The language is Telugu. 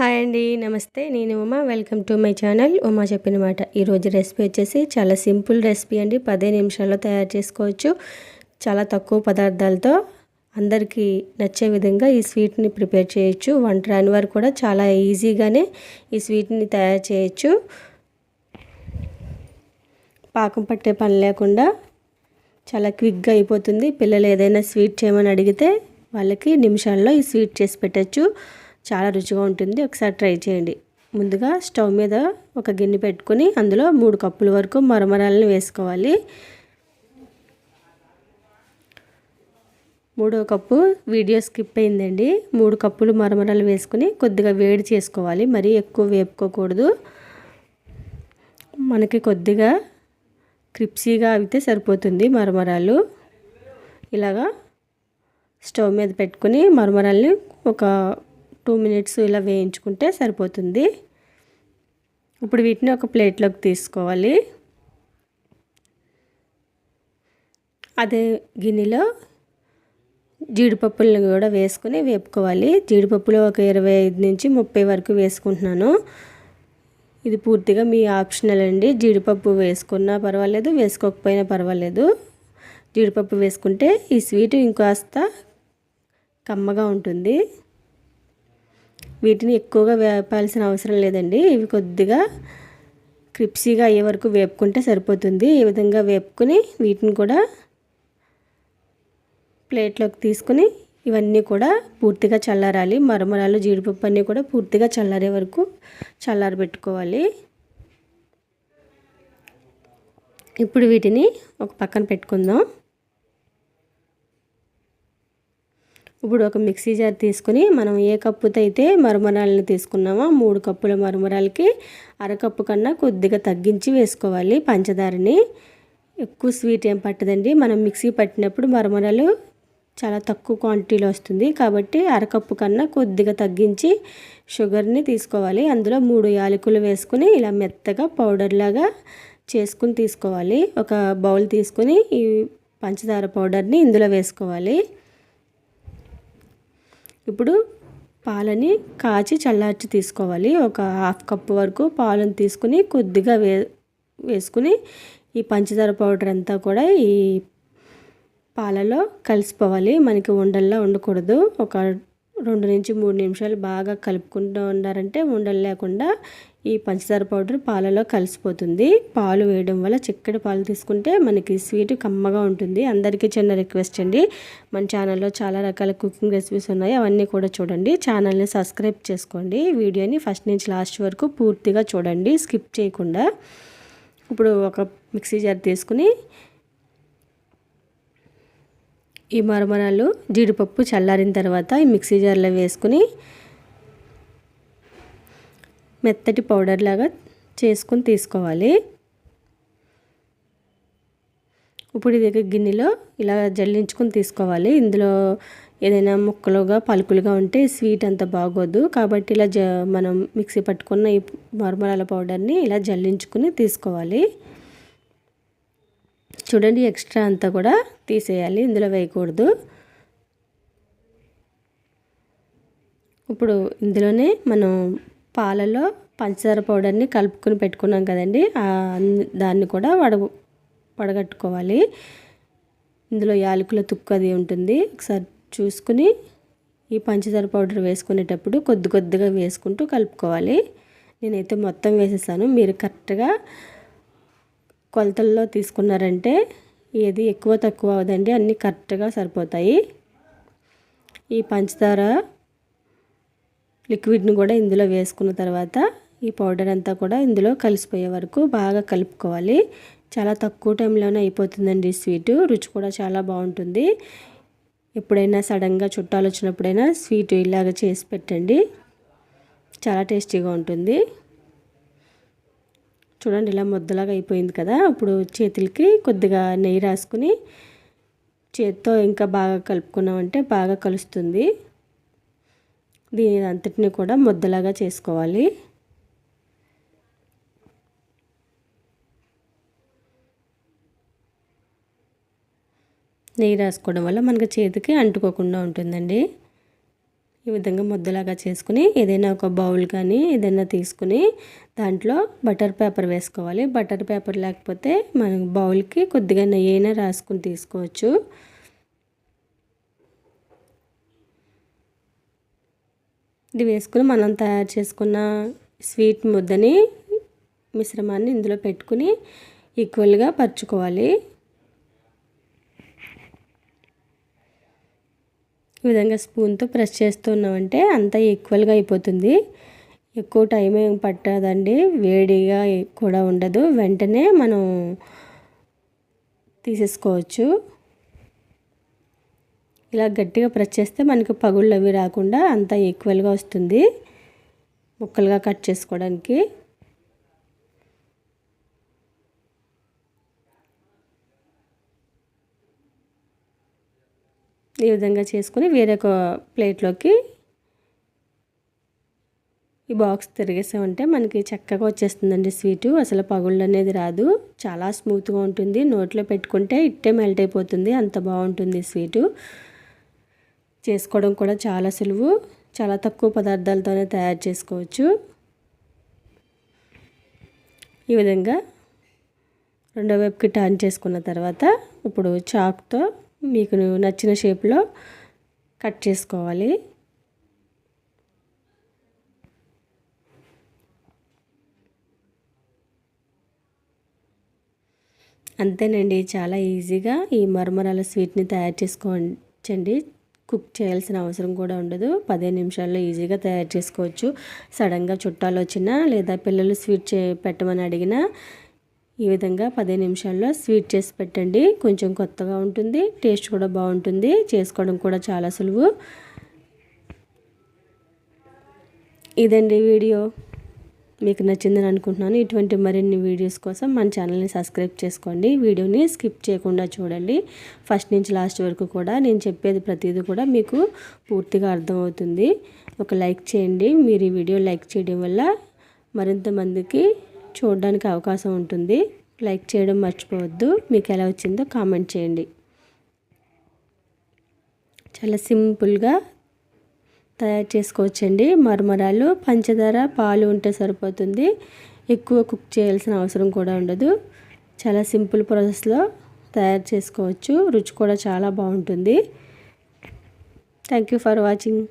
హాయ్ అండి నమస్తే. నేను Uma. Welcome to my channel. Uma చెప్పిన మాట. ఈరోజు రెసిపీ వచ్చేసి చాలా సింపుల్ రెసిపీ అండి. పదే నిమిషాల్లో తయారు చేసుకోవచ్చు. చాలా తక్కువ పదార్థాలతో అందరికీ నచ్చే విధంగా ఈ స్వీట్ని ప్రిపేర్ చేయొచ్చు. వంట రాని వారు కూడా చాలా ఈజీగానే ఈ స్వీట్ని తయారు చేయొచ్చు. పాకం పట్టే పని లేకుండా చాలా క్విక్గా అయిపోతుంది. పిల్లలు ఏదైనా స్వీట్ చేయమని అడిగితే వాళ్ళకి నిమిషాల్లో ఈ స్వీట్ చేసి పెట్టచ్చు. చాలా రుచిగా ఉంటుంది. ఒకసారి ట్రై చేయండి. ముందుగా స్టవ్ మీద ఒక గిన్నె పెట్టుకొని అందులో మూడు కప్పుల వరకు మరమరాలను వేసుకోవాలి. మూడో కప్పు వీడియో స్కిప్ అయిందండి. మూడు కప్పులు మరమరాలు వేసుకుని కొద్దిగా వేడి చేసుకోవాలి. మరీ ఎక్కువ వేపుకోకూడదు. మనకి కొద్దిగా క్రిప్సీగా అయితే సరిపోతుంది మరమరాలు. ఇలాగా స్టవ్ మీద పెట్టుకుని మరమరాల్ని ఒక టూ మినిట్స్ ఇలా వేయించుకుంటే సరిపోతుంది. ఇప్పుడు వీటిని ఒక ప్లేట్లోకి తీసుకోవాలి. అదే గిన్నెలో జీడిపప్పులను కూడా వేసుకుని వేపుకోవాలి. జీడిపప్పులో ఒక ఇరవై ఐదు నుంచి ముప్పై వరకు వేసుకుంటున్నాను. ఇది పూర్తిగా మీ ఆప్షనల్ అండి. జీడిపప్పు వేసుకున్నా పర్వాలేదు వేసుకోకపోయినా పర్వాలేదు. జీడిపప్పు వేసుకుంటే ఈ స్వీట్ ఇంకాస్త కమ్మగా ఉంటుంది. వీటిని ఎక్కువగా వేపాల్సిన అవసరం లేదండి. ఇవి కొద్దిగా క్రిప్సీగా అయ్యే వరకు వేపుకుంటే సరిపోతుంది. ఈ విధంగా వేపుకుని వీటిని కూడా ప్లేట్లోకి తీసుకుని ఇవన్నీ కూడా పూర్తిగా చల్లారాలి. మరమరాలు జీడిపప్పు అన్నీ కూడా పూర్తిగా చల్లారే వరకు చల్లారబెట్టుకోవాలి. ఇప్పుడు వీటిని ఒక పక్కన పెట్టుకుందాం. ఇప్పుడు ఒక మిక్సీ జార్ తీసుకుని మనం ఏ కప్పుతో అయితే మరమరాలను తీసుకున్నామో మూడు కప్పుల మరమరాలకి అరకప్పు కన్నా కొద్దిగా తగ్గించి వేసుకోవాలి పంచదారని. ఎక్కువ స్వీట్ ఏం పట్టదండి. మనం మిక్సీ పట్టినప్పుడు మరమరాలు చాలా తక్కువ క్వాంటిటీలో వస్తుంది. కాబట్టి అరకప్పు కన్నా కొద్దిగా తగ్గించి షుగర్ని తీసుకోవాలి. అందులో మూడు యాలకులు వేసుకుని ఇలా మెత్తగా పౌడర్ లాగా చేసుకుని తీసుకోవాలి. ఒక బౌల్ తీసుకుని ఈ పంచదార పౌడర్ని ఇందులో వేసుకోవాలి. ఇప్పుడు పాలని కాచి చల్లార్చి తీసుకోవాలి. ఒక హాఫ్ కప్ వరకు పాలను తీసుకుని కొద్దిగా వే వేసుకుని ఈ పంచదార పౌడర్ అంతా కూడా ఈ పాలలో కలిసిపోవాలి. మనకి ఉండల్లా ఉండకూడదు. ఒక రెండు నుంచి మూడు నిమిషాలు బాగా కలుపుకుంటూ ఉండారంటే ఉండలు లేకుండా ఈ పంచదార పౌడర్ పాలలో కలిసిపోతుంది. పాలు వేయడం వల్ల చిక్కటి పాలు తీసుకుంటే మనకి స్వీట్ కమ్మగా ఉంటుంది. అందరికీ చిన్న రిక్వెస్ట్ అండి. మన ఛానల్లో చాలా రకాల కుకింగ్ రెసిపీస్ ఉన్నాయి. అవన్నీ కూడా చూడండి. ఛానల్ని సబ్స్క్రైబ్ చేసుకోండి. వీడియోని ఫస్ట్ నుంచి లాస్ట్ వరకు పూర్తిగా చూడండి. స్కిప్ చేయకుండా. ఇప్పుడు ఒక మిక్సీ జార్ తీసుకుని ఈ మరమరాలు జీడిపప్పు చల్లారిన తర్వాత ఈ మిక్సీ జార్లో వేసుకుని మెత్తటి పౌడర్ లాగా చేసుకుని తీసుకోవాలి. ఇప్పుడు ఇది గిన్నెలో ఇలా జల్లించుకొని తీసుకోవాలి. ఇందులో ఏదైనా ముక్కలుగా పలుకులుగా ఉంటే స్వీట్ అంత బాగోదు. కాబట్టి ఇలా జ మనం మిక్సీ పట్టుకున్న ఈ మరమరాల పౌడర్ని ఇలా జల్లించుకుని తీసుకోవాలి. చూడండి ఎక్స్ట్రా అంతా కూడా తీసేయాలి. ఇందులో వేయకూడదు. ఇప్పుడు ఇందులోనే మనం పాలలో పంచదార పౌడర్ని కలుపుకొని పెట్టుకున్నాం కదండి. దాన్ని కూడా వడ వడగట్టుకోవాలి. ఇందులో యాలకుల తుక్కు అది ఉంటుంది. ఒకసారి చూసుకుని ఈ పంచదార పౌడర్ వేసుకునేటప్పుడు కొద్ది కొద్దిగా వేసుకుంటూ కలుపుకోవాలి. నేనైతే మొత్తం వేసేసాను. మీరు కరెక్ట్గా కొలతల్లో తీసుకున్నారంటే ఏది ఎక్కువ తక్కువ అవదండి అన్నీ కరెక్ట్గా సరిపోతాయి. ఈ పంచదార లిక్విడ్ని కూడా ఇందులో వేసుకున్న తర్వాత ఈ పౌడర్ అంతా కూడా ఇందులో కలిసిపోయే వరకు బాగా కలుపుకోవాలి. చాలా తక్కువ టైంలోనే అయిపోతుందండి స్వీటు. రుచి కూడా చాలా బాగుంటుంది. ఎప్పుడైనా సడన్గా చుట్టాలు వచ్చినప్పుడైనా స్వీట్ ఇలాగ చేసి పెట్టండి. చాలా టేస్టీగా ఉంటుంది. చూడండి ఇలా ముద్దలాగా అయిపోయింది కదా. ఇప్పుడు చేతులకి కొద్దిగా నెయ్యి రాసుకుని చేత్తో ఇంకా బాగా కలుపుకున్నామంటే బాగా కలుస్తుంది. దీని అంతటిని కూడా ముద్దలాగా చేసుకోవాలి. నెయ్యి రాసుకోవడం వల్ల మనకు చేతికి అంటుకోకుండా ఉంటుందండి. ఈ విధంగా ముద్దలాగా చేసుకుని ఏదైనా ఒక బౌల్ కానీ ఏదైనా తీసుకుని దాంట్లో బటర్ పేపర్ వేసుకోవాలి. బటర్ పేపర్ లేకపోతే మనం బౌల్కి కొద్దిగా నెయ్యి అయినా రాసుకుని తీసుకోవచ్చు. ఇది వేసుకుని మనం తయారు చేసుకున్న స్వీట్ ముద్దని మిశ్రమాన్ని ఇందులో పెట్టుకుని ఈక్వల్గా పరుచుకోవాలి. ఈ విధంగా స్పూన్తో ప్రెస్ చేస్తున్నామంటే అంతా ఈక్వల్గా అయిపోతుంది. ఎక్కువ టైం ఏం పట్టదండి. వేడిగా కూడా ఉండదు. వెంటనే మనం తీసేసుకోవచ్చు. ఇలా గట్టిగా ప్రెస్ చేస్తే మనకి పగుళ్ళు అవి రాకుండా అంతా ఈక్వల్గా వస్తుంది. ముక్కలుగా కట్ చేసుకోవడానికి. ఈ విధంగా చేసుకుని వేరొక ప్లేట్లోకి ఈ బాక్స్ తిరిగేసామంటే మనకి చక్కగా వచ్చేస్తుందండి స్వీటు. అసలు పగుళ్ళు అనేది రాదు. చాలా స్మూత్గా ఉంటుంది. నోట్లో పెట్టుకుంటే ఇట్టే మెల్ట్ అయిపోతుంది. అంత బాగుంటుంది స్వీటు. చేసుకోవడం కూడా చాలా సులువు. చాలా తక్కువ పదార్థాలతోనే తయారు చేసుకోవచ్చు. ఈ విధంగా రెండో వైపుకి టర్న్ చేసుకున్న తర్వాత ఇప్పుడు చాక్తో మీకు నచ్చిన షేప్లో కట్ చేసుకోవాలి. అంతేనండి చాలా ఈజీగా ఈ మరమరాల స్వీట్ని తయారు చేసుకోవచ్చండి. కుక్ చేయాల్సిన అవసరం కూడా ఉండదు. పదిహేను నిమిషాల్లో ఈజీగా తయారు చేసుకోవచ్చు. సడన్గా చుట్టాలు వచ్చినా లేదా పిల్లలు స్వీట్ చే పెట్టమని అడిగినా ఈ విధంగా పదిహేను నిమిషాల్లో స్వీట్ చేసి పెట్టండి. కొంచెం కొత్తగా ఉంటుంది. టేస్ట్ కూడా బాగుంటుంది. చేసుకోవడం కూడా చాలా సులువు. ఇదండి వీడియో. మీకు నచ్చిందని అనుకుంటున్నాను. ఇటువంటి మరిన్ని వీడియోస్ కోసం మన ఛానల్ని సబ్స్క్రైబ్ చేసుకోండి. వీడియోని స్కిప్ చేయకుండా చూడండి. ఫస్ట్ నుంచి లాస్ట్ వరకు కూడా నేను చెప్పేది ప్రతిదీ కూడా మీకు పూర్తిగా అర్థమవుతుంది. ఒక లైక్ చేయండి. మీరు ఈ వీడియో లైక్ చేయడం వల్ల మరింత మందికి చూడడానికి అవకాశం ఉంటుంది. లైక్ చేయడం మర్చిపోవద్దు. మీకు ఎలా వచ్చిందో కామెంట్ చేయండి. చాలా సింపుల్గా తయారు చేసుకోవచ్చండి. మరమరాలు పంచదార పాలు ఉంటే సరిపోతుంది. ఎక్కువ కుక్ చేయాల్సిన అవసరం కూడా ఉండదు. చాలా సింపుల్ ప్రాసెస్లో తయారు చేసుకోవచ్చు. రుచి కూడా చాలా బాగుంటుంది. Thank you for watching.